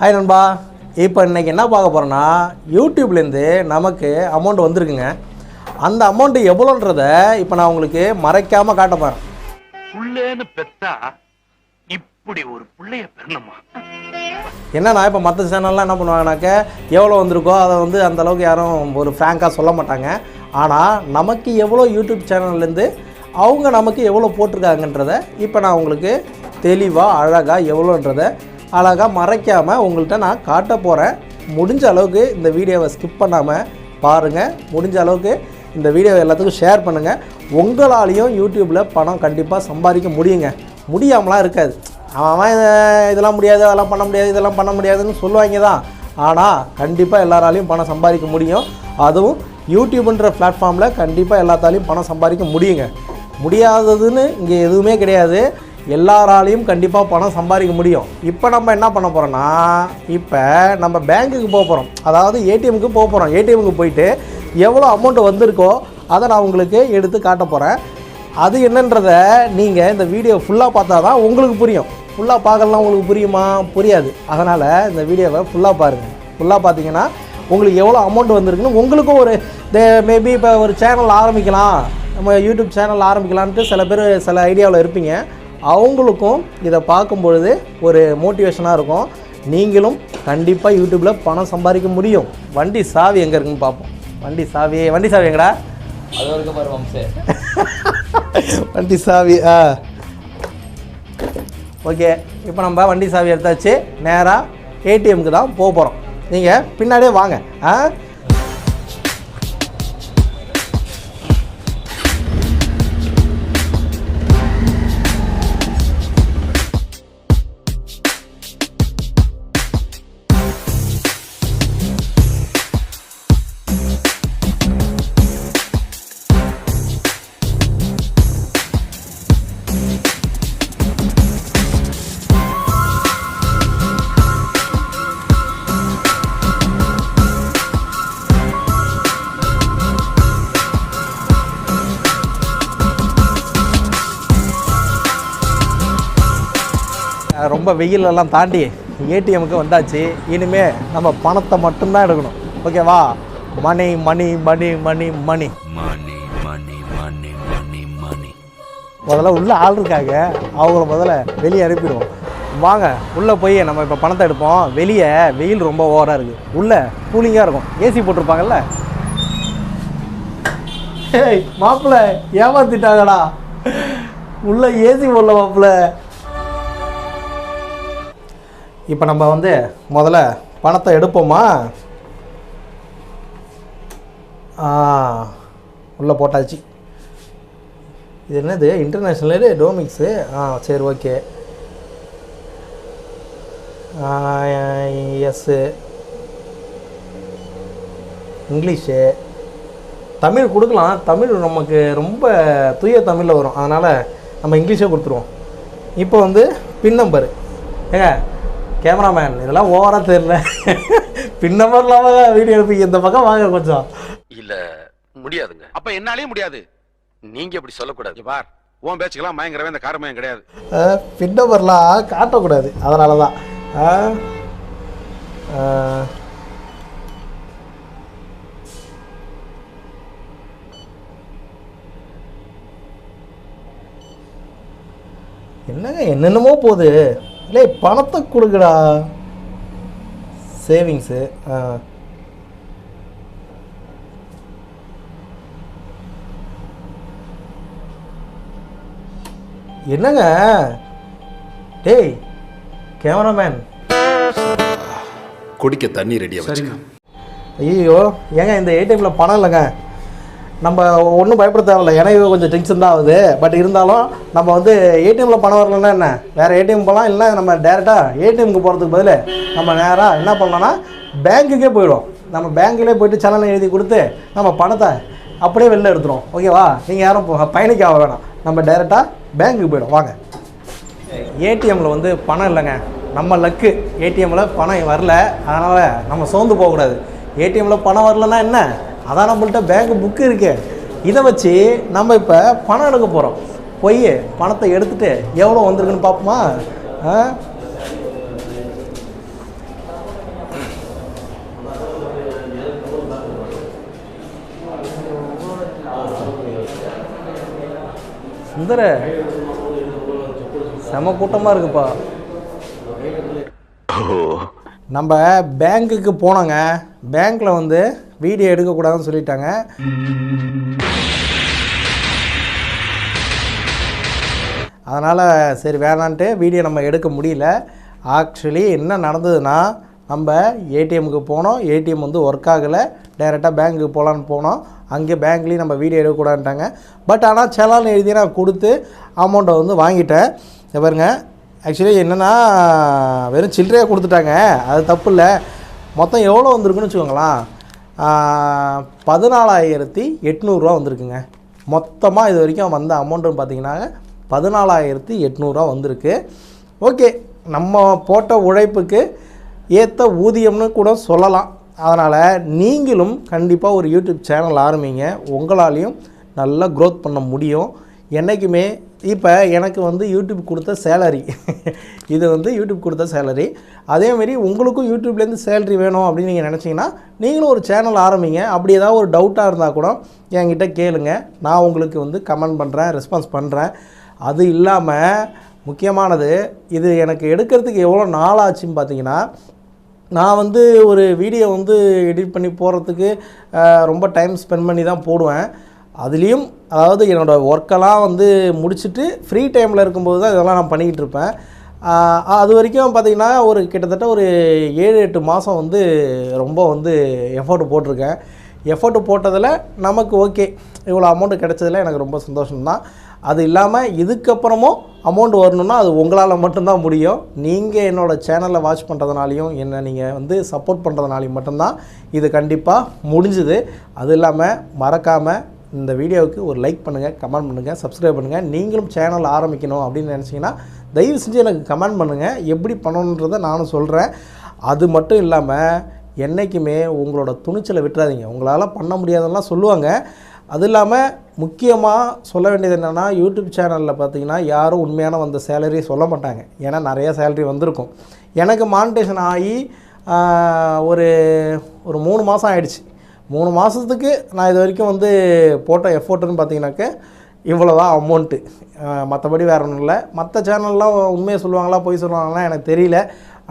Hi நண்பா. இப்போ இன்னைக்கு என்ன பார்க்க போகிறோன்னா யூடியூப்லேருந்து நமக்கு அமௌண்ட் வந்திருக்குங்க. அந்த அமௌண்ட்டு எவ்வளோன்றத இப்போ நான் உங்களுக்கு மறைக்காமல் காட்ட போகிறேன் புள்ளேன்னு பெத்தா இப்படி ஒரு புள்ளைய பெறணுமா? என்னன்னா இப்போ மற்ற சேனல்லாம் என்ன பண்ணுவாங்கனாக்க எவ்வளோ வந்திருக்கோ அதை வந்து அந்த அளவுக்கு யாரும் ஒரு ஃப்ராங்காக சொல்ல மாட்டாங்க. ஆனால் நமக்கு எவ்வளோ யூடியூப் சேனல்லேருந்து அவங்க நமக்கு எவ்வளோ போட்டிருக்காங்கன்றத இப்போ நான் உங்களுக்கு தெளிவாக அழகாக எவ்வளோன்றத அழகாக மறைக்காமல் உங்கள்கிட்ட நான் காட்ட போகிறேன் முடிஞ்ச அளவுக்கு இந்த வீடியோவை ஸ்கிப் பண்ணாமல் பாருங்கள் முடிஞ்ச அளவுக்கு இந்த வீடியோவை எல்லாத்துக்கும் ஷேர் பண்ணுங்கள் உங்களாலையும் யூடியூப்பில் பணம் கண்டிப்பாக சம்பாதிக்க முடியுங்க. முடியாமலாம் இருக்காது. அவன் இதெல்லாம் முடியாது அதெல்லாம் பண்ண முடியாது இதெல்லாம் பண்ண முடியாதுன்னு சொல்லுவாங்க தான். ஆனால் கண்டிப்பாக எல்லாராலையும் பணம் சம்பாதிக்க முடியும். அதுவும் யூடியூப்ன்ற பிளாட்ஃபார்மில் கண்டிப்பாக எல்லாத்தாலையும் பணம் சம்பாதிக்க முடியுங்க. முடியாததுன்னு இங்கே எதுவுமே கிடையாது. எல்லாராலையும் கண்டிப்பாக பணம் சம்பாதிக்க முடியும். இப்போ நம்ம என்ன பண்ண போகிறோன்னா இப்போ நம்ம பேங்க்குக்கு போக போகிறோம் அதாவது ஏடிஎம்க்கு போக போகிறோம் ஏடிஎம்க்கு போயிட்டு எவ்வளோ அமௌண்ட் வந்திருக்கோ அதை நான் உங்களுக்கு எடுத்து காட்ட போகிறேன் அது என்னன்றத நீங்கள் இந்த வீடியோ ஃபுல்லாக பார்த்தா தான் உங்களுக்கு புரியும். ஃபுல்லாக பார்க்கலாம் உங்களுக்கு புரியுமா? புரியாது. அதனால் இந்த வீடியோவை ஃபுல்லாக பாருங்கள் ஃபுல்லாக பார்த்தீங்கன்னா உங்களுக்கு எவ்வளோ அமௌண்ட் வந்திருக்குன்னு உங்களுக்கும் ஒரு மேபி இப்போ ஒரு சேனல் ஆரம்பிக்கலாம். நம்ம யூடியூப் சேனல் ஆரம்பிக்கலான்ட்டு சில பேர் சில ஐடியாவில் இருப்பீங்க. அவங்களுக்கும் இதை பார்க்கும் பொழுது ஒரு மோட்டிவேஷனாக இருக்கும். நீங்களும் கண்டிப்பாக யூடியூப்பில் பணம் சம்பாதிக்க முடியும். வண்டி சாவி எங்கே இருக்குன்னு பார்ப்போம். வண்டி சாவி வண்டி சாவி எங்கடா? அது வரைக்கும் பாரு வம்சே. வண்டி சாவி ஆ. ஓகே இப்போ நம்ம வண்டி சாவி எடுத்தாச்சு. நேராக ஏடிஎம்க்கு தான் போக போகிறோம் நீங்கள் பின்னாடியே வாங்க ஆ. ரொம்ப வெயிலெல்லாம் தாண்டி ஏடிஎம்க்கு வந்தாச்சு. இனிமே நம்ம பணத்தை மட்டும்தான் எடுக்கணும். ஓகேவா மணி மணி மணி மணி மணி மணி மணி மணி மணி மணி முதல்ல உள்ளே ஆள் இருக்காங்க. அவங்கள முதல்ல வெளியே அனுப்பிடுவோம். வாங்க உள்ளே போய் நம்ம இப்போ பணத்தை எடுப்போம். வெளியே வெயில் ரொம்ப ஓவராக இருக்குது உள்ளே கூலிங்காக இருக்கும். ஏசி போட்டிருப்பாங்கல்ல? ஏய் மாப்பிள்ள ஏமாத்திட்டாங்கடா. உள்ள ஏசி போடல மாப்பிள்ள. இப்போ நம்ம வந்து முதல்ல பணத்தை எடுப்போமா? உள்ளே போட்டாச்சு. இது என்னது? இன்டர்நேஷ்னலு டோமிக்ஸு ஆ சரி ஓகே. S English. தமிழ் கொடுக்கலாம். தமிழ் நமக்கு ரொம்ப தூய தமிழில் வரும். அதனால் நம்ம இங்கிலீஷே கொடுத்துருவோம். இப்போ வந்து பின் நம்பரு. ஏங்க கேமராமேன் இதெல்லாம் ஓவராக தெரியல. பின் நம்பர் இல்லாமல் வீடியோ எடுப்பீங்க இந்த பக்கம் வாங்க கொஞ்சம். இல்ல முடியாதுங்க. அப்ப என்னாலே முடியாது. நீங்க இப்படி சொல்லக்கூடாது. பார் உன் பேச்சுக்கெல்லாம் மயங்கரவே இந்த காரமயம் கிடையாது. பின் நம்பர்லாம் காட்டக்கூடாது. அதனால தான் என்னங்க என்னென்னமோ போகுது. இல்லை பணத்தை கொடுக்குடா. சேவிங்ஸு என்னங்க? டேய் கேமராமேன் குடிக்க தண்ணி ரெடியா வச்சுக்க. ஐயோ ஏங்க இந்த ஏடிஎம்மில் பணம் இல்லைங்க. நம்ம ஒன்றும் பயப்பட தேவையில்ல. எனக்கு கொஞ்சம் டென்ஷன் தான் ஆகுது. பட் இருந்தாலும் நம்ம வந்து ஏடிஎம்மில் பணம் வரலன்னா என்ன? வேறு ஏடிஎம் போகலாம் இல்லை நம்ம டேரெக்டாக ஏடிஎம்க்கு போகிறதுக்கு பதில் நம்ம நேராக என்ன பண்ணலாம்னா பேங்க்குக்கே போயிடும் நம்ம பேங்க்கிலே போயிட்டு சலனை எழுதி கொடுத்து நம்ம பணத்தை அப்படியே வெளில எடுத்துரும் ஓகேவா நீங்கள் யாரும் பயணிக்க ஆக வேணாம். நம்ம டேரெக்டாக பேங்க்குக்கு போயிடும் வாங்க. ஏடிஎம்மில் வந்து பணம் இல்லைங்க. நம்ம லக்கு ஏடிஎம்மில் பணம் வரல. அதனால் நம்ம சோர்ந்து போகக்கூடாது. ஏடிஎம்மில் பணம் வரலன்னா என்ன? அதான் நம்மள்ட்ட பேங்க் புக்கு இருக்கு. இதை வச்சு நம்ம இப்போ பணம் எடுக்க போகிறோம் போய் பணத்தை எடுத்துகிட்டு எவ்வளோ வந்திருக்குன்னு பார்ப்போமா? சுந்தர செம கூட்டமாக இருக்குப்பா. நம்ம பேங்க்குக்கு போனோங்க. பேங்க்கில் வந்து வீடியோ எடுக்கக்கூடாதுன்னு சொல்லிட்டாங்க. அதனால் சரி வேணான்ட்டு வீடியோ நம்ம எடுக்க முடியல. ஆக்சுவலி என்ன நடந்ததுன்னா நம்ம ஏடிஎம்க்கு போனோம். ஏடிஎம் வந்து ஒர்க் ஆகலை. டைரெக்டாக பேங்க்குக்கு போகலான்னு போனோம். அங்கே பேங்க்லேயும் நம்ம வீடியோ எடுக்கக்கூடாதுன்ட்டாங்க. பட் ஆனால் செலான் எழுதி நான் கொடுத்து அமௌண்ட்டை வந்து வாங்கிட்டேன். பாருங்கள் ஆக்சுவலி என்னென்னா வெறும் சில்லறையாக கொடுத்துட்டாங்க. அது தப்பு இல்லை மொத்தம் எவ்வளோ வந்திருக்குன்னு வச்சுக்கோங்களேன். பதினாலாயிரத்தி எட்நூறுரூவா வந்திருக்குங்க. மொத்தமாக இது வரைக்கும் வந்த அமௌண்ட்டுன்னு பார்த்தீங்கன்னா பதினாலாயிரத்தி எட்நூறுரூவா வந்திருக்கு. ஓகே நம்ம போட்ட உழைப்புக்கு ஏற்ற ஊதியம்னு கூட சொல்லலாம். அதனால் நீங்களும் கண்டிப்பாக ஒரு யூடியூப் சேனல் ஆரம்பிங்க. உங்களாலையும் நல்லா க்ரோத் பண்ண முடியும். என்றைக்குமே இப்போ எனக்கு வந்து யூடியூப் கொடுத்த சேலரி இது வந்து யூடியூப் கொடுத்த சேலரி அதேமாரி உங்களுக்கும் யூடியூப்லேருந்து சேலரி வேணும் அப்படின்னு நீங்கள் நினச்சிங்கன்னா நீங்களும் ஒரு சேனல் ஆரம்பிங்க. அப்படி ஏதாவது ஒரு டவுட்டாக இருந்தால் கூட என்கிட்ட கேளுங்க. நான் உங்களுக்கு வந்து கமெண்ட் பண்ணுறேன் ரெஸ்பான்ஸ் பண்ணுறேன் அது இல்லாமல் முக்கியமானது இது எனக்கு எடுக்கிறதுக்கு எவ்வளோ நாள் ஆச்சுன்னு பார்த்தீங்கன்னா நான் வந்து ஒரு வீடியோ வந்து எடிட் பண்ணி போடுறதுக்கு ரொம்ப டைம் ஸ்பெண்ட் பண்ணி தான் போடுவேன். அதுலேயும் அதாவது என்னோடய ஒர்க்கெல்லாம் வந்து முடிச்சுட்டு ஃப்ரீ டைமில் இருக்கும்போது தான் இதெல்லாம் நான் பண்ணிக்கிட்டு இருப்பேன். அது வரைக்கும் பார்த்திங்கன்னா ஒரு கிட்டத்தட்ட ஒரு ஏழு எட்டு மாதம் வந்து ரொம்ப வந்து எஃபோர்ட் போட்டிருக்கேன். எஃபோர்ட் போட்டதில் நமக்கு ஓகே இவ்வளோ அமௌண்ட்டு கிடச்சதில் எனக்கு ரொம்ப சந்தோஷம்தான். அது இல்லாமல் இதுக்கப்புறமும் அமௌண்ட் வரணும்னா அது உங்களால் மட்டும்தான் முடியும். நீங்கள் என்னோடய சேனலை வாட்ச் பண்ணுறதுனாலையும் என்னை நீங்கள் வந்து சப்போர்ட் பண்ணுறதுனாலையும் மட்டும்தான் இது கண்டிப்பாக முடிஞ்சுது. அது இல்லாமல் மறக்காமல் இந்த வீடியோவுக்கு ஒரு லைக் பண்ணுங்கள் கமெண்ட் பண்ணுங்கள் சப்ஸ்கிரைப் பண்ணுங்கள் நீங்களும் சேனல் ஆரம்பிக்கணும் அப்படின்னு நினச்சிங்கன்னா தயவு செஞ்சு எனக்கு கமெண்ட் பண்ணுங்கள் எப்படி பண்ணணுன்றதை நானும் சொல்கிறேன் அது மட்டும் இல்லாமல் என்றைக்குமே உங்களோட துணிச்சலை விட்டுறாதீங்க. உங்களால் பண்ண முடியாதெல்லாம் சொல்லுவாங்க. அது இல்லாமல் முக்கியமாக சொல்ல வேண்டியது என்னென்னா யூடியூப் சேனலில் பார்த்தீங்கன்னா யாரும் உண்மையான வந்த சேலரி சொல்ல மாட்டாங்க. ஏன்னா நிறைய சேலரி வந்திருக்கும். எனக்கு மானிட்டேஷன் ஆகி ஒரு ஒரு மூணு மாதம் ஆயிடுச்சு. மூணு மாதத்துக்கு நான் இது வரைக்கும் வந்து போட்ட எஃபோர்ட்டுன்னு பார்த்தீங்கன்னாக்க இவ்வளோ தான் அமௌண்ட்டு மற்றபடி வேறு ஒன்றும் இல்லை. மற்ற சேனல்லாம் உண்மையை சொல்லுவாங்களா பொய் சொல்லுவாங்களா எனக்கு தெரியல.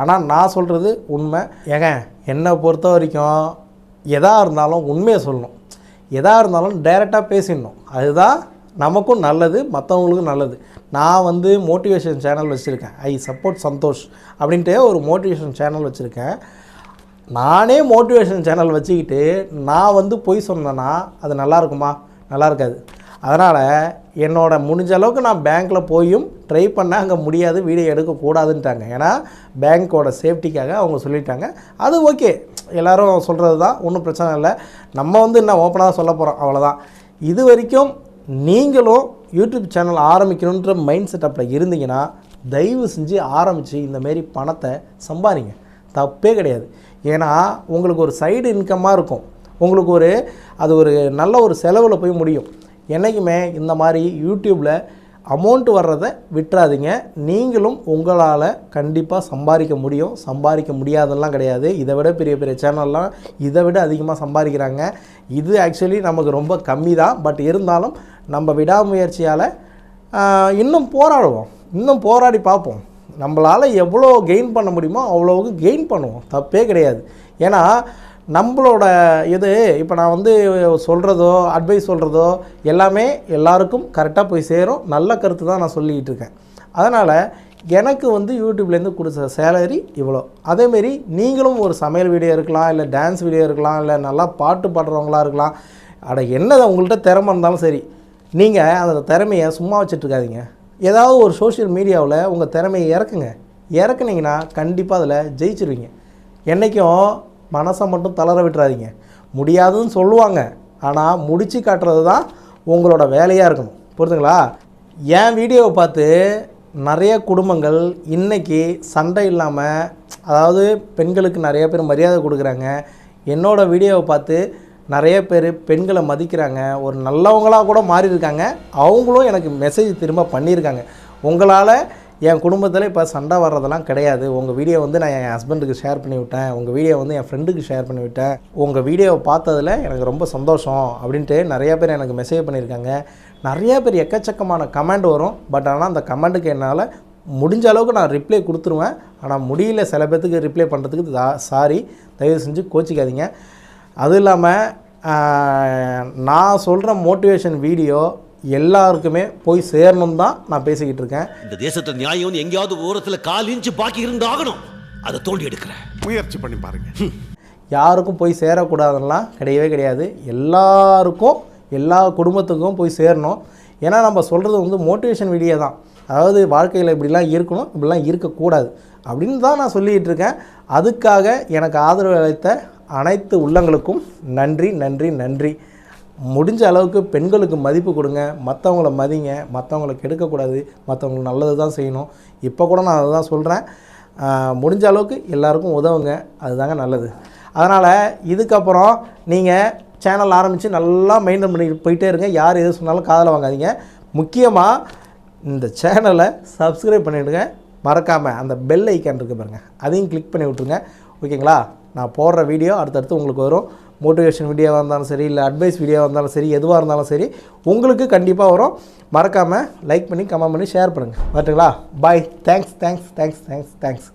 ஆனால் நான் சொல்கிறது உண்மை. ஏங்க என்னை பொறுத்த வரைக்கும் எதாக இருந்தாலும் உண்மையை சொல்லணும். எதாக இருந்தாலும் டைரெக்டாக பேசிடணும். அதுதான் நமக்கும் நல்லது மற்றவங்களுக்கும் நல்லது. நான் வந்து மோட்டிவேஷன் சேனல் வச்சுருக்கேன். ஐ சப்போர்ட் சந்தோஷ் அப்படின்ட்டு ஒரு மோட்டிவேஷன் சேனல் வச்சுருக்கேன். நானே மோட்டிவேஷன் சேனல் வச்சுக்கிட்டு நான் வந்து பொய் சொன்னேன்னா அது நல்லா இருக்குமா நல்லா இருக்காது அதனால் என்னோட முடிஞ்ச அளவுக்கு நான் பேங்க்கில் போயும் ட்ரை பண்ண அங்கே முடியாது. வீடியோ எடுக்கக்கூடாதுன்ட்டாங்க. ஏன்னா பேங்க்கோட சேஃப்டிக்காக அவங்க சொல்லிட்டாங்க. அது ஓகே எல்லோரும் சொல்கிறது தான். ஒன்றும் பிரச்சனை இல்லை. நம்ம வந்து என்ன ஓப்பனாக சொல்ல போகிறோம் அவ்வளோதான் இது வரைக்கும் நீங்களும் யூடியூப் சேனல் ஆரம்பிக்கணுன்ற மைண்ட் செட்டப்பில் இருந்தீங்கன்னா தயவு செஞ்சு ஆரம்பித்து இந்தமாரி பணத்தை சம்பாதிங்க. தப்பே கிடையாது. ஏன்னா உங்களுக்கு ஒரு சைடு இன்கம்மாக இருக்கும். உங்களுக்கு ஒரு அது ஒரு நல்ல ஒரு செலவில் போய் முடியும். என்றைக்குமே இந்த மாதிரி யூடியூப்பில் அமௌண்ட் வர்றதை விட்டுறாதீங்க. நீங்களும் உங்களால் கண்டிப்பாக சம்பாதிக்க முடியும். சம்பாதிக்க முடியாதெல்லாம் கிடையாது. இதை விட பெரிய பெரிய சேனல்லாம் இதை விட அதிகமாக சம்பாதிக்கிறாங்க. இது ஆக்சுவலி நமக்கு ரொம்ப கம்மி தான். பட் இருந்தாலும் நம்ம விடாமுயற்சியால் இன்னும் போராடுவோம். இன்னும் போராடி பார்ப்போம். நம்மளால் எவ்வளோ கெயின் பண்ண முடியுமோ அவ்வளோவுக்கு கெயின் பண்ணுவோம். தப்பே கிடையாது. ஏன்னா நம்மளோட இது இப்போ நான் வந்து சொல்கிறதோ அட்வைஸ் சொல்கிறதோ எல்லாமே எல்லாருக்கும் கரெக்டாக போய் சேரும். நல்ல கருத்து தான் நான் சொல்லிக்கிட்டு இருக்கேன். அதனால் எனக்கு வந்து யூடியூப்லேருந்து கொடுத்த சேலரி இவ்வளோ. அதேமாரி நீங்களும் ஒரு சமையல் வீடியோ இருக்கலாம் இல்லை டான்ஸ் வீடியோ இருக்கலாம் இல்லை நல்லா பாட்டு பாடுறவங்களா இருக்கலாம். அட என்னதான் உங்கள்கிட்ட திறமை இருந்தாலும் சரி. நீங்கள் அந்த திறமையை சும்மா வச்சுட்ருக்காதீங்க ஏதாவது ஒரு சோஷியல் மீடியாவில் உங்கள் திறமையை இறக்குங்க. இறக்குனீங்கன்னா கண்டிப்பாக அதில் ஜெயிச்சிருவீங்க. என்றைக்கும் மனசை மட்டும் தளர விட்டுறாதீங்க. முடியாதுன்னு சொல்லுவாங்க. ஆனால் முடித்து காட்டுறது தான் உங்களோட வேலையாக இருக்கணும். புரிதுங்களா என் வீடியோவை பார்த்து நிறைய குடும்பங்கள் இன்றைக்கி சண்டை இல்லாமல் அதாவது பெண்களுக்கு நிறைய பேர் மரியாதை கொடுக்குறாங்க. என்னோடய வீடியோவை பார்த்து நிறைய பேர் பெண்களை மதிக்கிறாங்க. ஒரு நல்லவங்களாக கூட மாறியிருக்காங்க. அவங்களும் எனக்கு மெசேஜ் திரும்ப பண்ணியிருக்காங்க. உங்களால் என் குடும்பத்தில் இப்போ சண்டை வர்றதெல்லாம் கிடையாது. உங்கள் வீடியோ வந்து நான் என் ஹஸ்பண்டுக்கு ஷேர் பண்ணி விட்டேன். உங்கள் வீடியோ வந்து என் ஃப்ரெண்டுக்கு ஷேர் பண்ணி விட்டேன். உங்கள் வீடியோவை பார்த்ததில் எனக்கு ரொம்ப சந்தோஷம் அப்படின்ட்டு நிறையா பேர் எனக்கு மெசேஜ் பண்ணியிருக்காங்க. நிறைய பேர் எக்கச்சக்கமான கமெண்ட் வரும். பட் ஆனால் அந்த கமெண்ட்டுக்கு என்னால் முடிஞ்ச அளவுக்கு நான் ரிப்ளை கொடுத்துருவேன். ஆனால் முடியல சில பேர்த்துக்கு ரிப்ளை பண்ணுறதுக்கு சாரி தயவு செஞ்சு கோச்சிக்காதீங்க. அதுவும் இல்லாமல் நான் சொல்கிற மோட்டிவேஷன் வீடியோ எல்லாருக்குமே போய் சேரணும் தான் நான் பேசிக்கிட்டு இருக்கேன். இந்த தேசத்துல நியாயம் எங்கேயாவது ஓரத்துல கால் இன்ச்சு பாக்கி இருந்தாகணும். அதை தோண்டி எடுக்கிறேன். முயற்சி பண்ணி பாருங்க. யாருக்கும் போய் சேரக்கூடாதுலாம் கிடையவே கிடையாது. எல்லாருக்கும் எல்லா குடும்பத்துக்கும் போய் சேரணும். ஏன்னா நம்ம சொல்கிறது வந்து மோட்டிவேஷன் வீடியோ தான். அதாவது வாழ்க்கையில் இப்படிலாம் இருக்கணும் இப்படிலாம் இருக்கக்கூடாது. அப்படின்னு தான் நான் சொல்லிகிட்டு இருக்கேன். அதுக்காக எனக்கு ஆதரவு அளித்த அனைத்து உள்ளங்களுக்கும் நன்றி நன்றி நன்றி. முடிஞ்ச அளவுக்கு பெண்களுக்கு மதிப்பு கொடுங்க. மற்றவங்கள மதிங்க. மற்றவங்கள கெடுக்கக்கூடாது. மற்றவங்களுக்கு நல்லது தான் செய்யணும். இப்போ கூட நான் அதை தான் சொல்கிறேன் முடிஞ்ச அளவுக்கு எல்லாருக்கும் உதவுங்க. அதுதாங்க நல்லது. அதனால் இதுக்கப்புறம் நீங்கள் சேனல் ஆரம்பித்து நல்லா மெயின்டைன் பண்ணி போயிட்டே இருங்க. யார் எது சொன்னாலும் காதலை வாங்காதீங்க. முக்கியமாக இந்த சேனலை சப்ஸ்கிரைப் பண்ணிவிடுங்க மறக்காமல் அந்த பெல் ஐக்கான் இருக்குது பாருங்கள் அதையும் கிளிக் பண்ணி விட்ருங்க ஓகேங்களா? நான் போடுற வீடியோ அடுத்தடுத்து உங்களுக்கு வரும். மோட்டிவேஷன் வீடியோவாக இருந்தாலும் சரி இல்லை அட்வைஸ் வீடியோவாக இருந்தாலும் சரி எதுவாக இருந்தாலும் சரி உங்களுக்கு கண்டிப்பாக வரும். மறக்காமல் லைக் பண்ணி கமெண்ட் பண்ணி ஷேர் பண்ணுங்கள் வரட்டுங்களா? Bye thanks thanks thanks thanks thanks